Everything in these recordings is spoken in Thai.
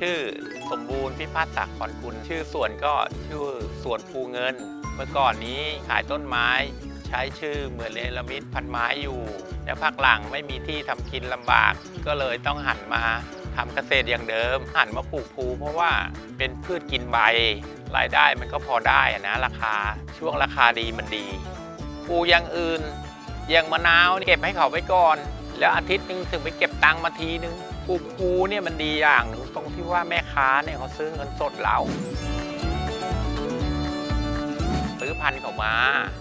ชื่อสมบูรณ์พิพัฒน์ศักดิ์พรกุลชื่อสวนก็ชื่อสวนภูเงิน เมื่อก่อนนี้ขายต้นไม้ใช้ชื่อเหมือนเนรมิตพันไม้อยู่ แล้วพักหลังไม่มีที่ทำกินลำบาก ก็เลยต้องหันมาทำเกษตรอย่างเดิม หันมาปลูกภูเพราะว่าเป็นพืชกินใบ รายได้มันก็พอได้นะราคาช่วงราคาดีมันดี ภูอย่างอื่นอย่างมะนาวเก็บให้เขาไว้ก่อน แล้วอาทิตย์หนึงถึงไปเก็บตังค์มาทีนึงปลูกภูเนี่ยมันดีอย่างหนึ่งตรงที่ว่าแม่ค้าเนี่ยเขาซื้อเงินสดเราซื้อพันธุ์เขามา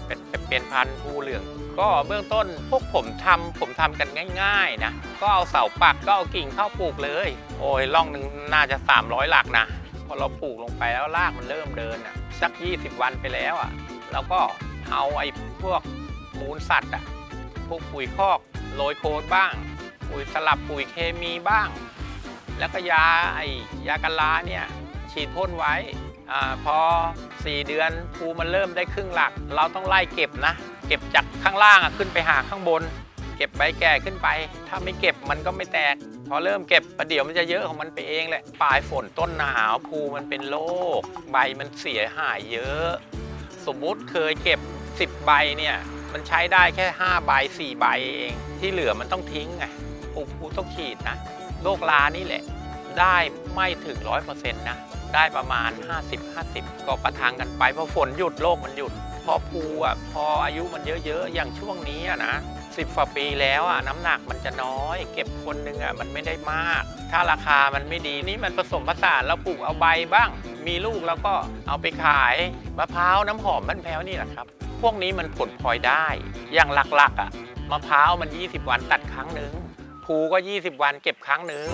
เป็นเป็นพันธุ์ภูเหลือง ก็เบื้องต้นพวกผมทำผมทำกันง่าย ๆนะ ก็เอาเสาปักก็เอากิ่งเข้าปลูกเลย โอ้ยร่องหนึ่งน่าจะ 300 หลักนะพอเราปลูกลงไปแล้วรากมันเริ่มเดินอะสัก 20 วันไปแล้วอะเราก็เอาไอ้พวกมูลสัตว์อะพวกปุ๋ยคอก โรยโคนบ้าง ปุ๋ยสลับปุ๋ยเคมีบ้าง แล้วก็ยาไอ้ยากันลาเนี่ยฉีดพ่นไว้อาพอ 4 เดือนภูมันเริ่มได้ครึ่งหลัก เราต้องไล่เก็บนะ เก็บจากข้างล่างขึ้นไปหาข้างบน เก็บใบแก่ขึ้นไป ถ้าไม่เก็บมันก็ไม่แตก พอเริ่มเก็บประเดี๋ยวมันจะเยอะของมันไปเองแหละปลายฝนต้นหนาวภูมันเป็นโรคใบมันเสียหายเยอะ สมมุติเคยเก็บ 10 ใบเนี่ย มันใช้ได้แค่5ใบ4ใบเอง ที่เหลือมันต้องทิ้งไงปลูกภูต้องฉีดนะโรคลานี่แหละ ได้ไม่ถึง100%นะ ได้ประมาณ 50-50 ก็ประทังกันไปพอฝนหยุดโรคมันหยุด พอภูอะพออายุมันเยอะๆ อย่างช่วงนี้อะนะสิบกว่าปีแล้วอะน้ำหนักมันจะน้อย เก็บคนหนึ่งอะมันไม่ได้มาก ถ้าราคามันไม่ดีนี่มันผสมผสานเราปลูกเอาใบบ้าง มีลูกแล้วก็เอาไปขายมะพร้าวน้ำหอมมันแพ้วนี่แหละครับ พวกนี้มันผลพลอยได้ อย่างหลักๆอะมะพร้าวมัน 20 วันตัดครั้งหนึ่งภูก็ 20 วันเก็บครั้งหนึ่ง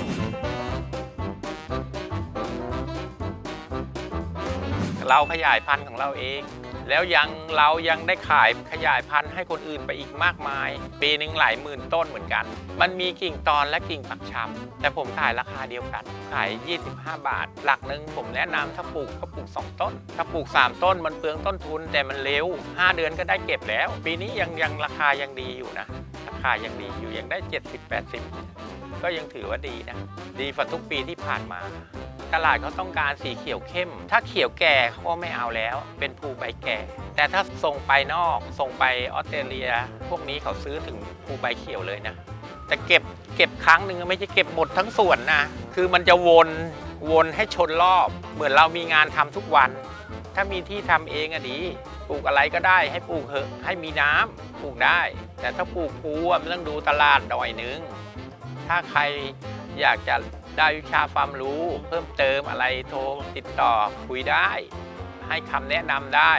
เราขยายพันธุ์ของเราเอง แล้วยังเรายังได้ขายขยายพันธุ์ให้คนอื่นไปอีกมากมาย ปีหนึ่งหลายหมื่นต้นเหมือนกัน มันมีกิ่งตอนและกิ่งปักชำแต่ผมขายราคาเดียวกันขาย 25 บาท หลักหนึ่งผมแนะนำถ้าปลูกก็ปลูก 2 ต้น ถ้าปลูก 3 ต้นมันเปลืองต้นทุน แต่มันเร็ว 5 เดือนก็ได้เก็บแล้ว ปีนี้ยังยังราคายังดีอยู่นะ ราคายังดีอยู่ยังได้ 70-80 ก็ยังถือว่าดีนะ ดีกว่าทุกปีที่ผ่านมา ตลาดเขาต้องการสีเขียวเข้ม ถ้าเขียวแก่เขาก็ไม่เอาแล้ว เป็นภูใบแก่ แต่ถ้าส่งไปนอกส่งไปออสเตรเลีย พวกนี้เขาซื้อถึงภูใบเขียวเลยนะ แต่เก็บเก็บครั้งหนึ่งไม่ใช่เก็บหมดทั้งส่วนนะ คือมันจะวนวนให้ชนรอบ เหมือนเรามีงานทำทุกวัน ถ้ามีที่ทำเองอะดี ปลูกอะไรก็ได้ให้ปลูกเถอะให้มีน้ำปลูกได้ แต่ถ้าปลูกภูอะมันต้องดูตลาดหน่อยนึง ถ้าใครอยากจะ ได้วิชาความรู้เพิ่มเติมอะไรโทรติดต่อคุยได้ ให้คำแนะนำได้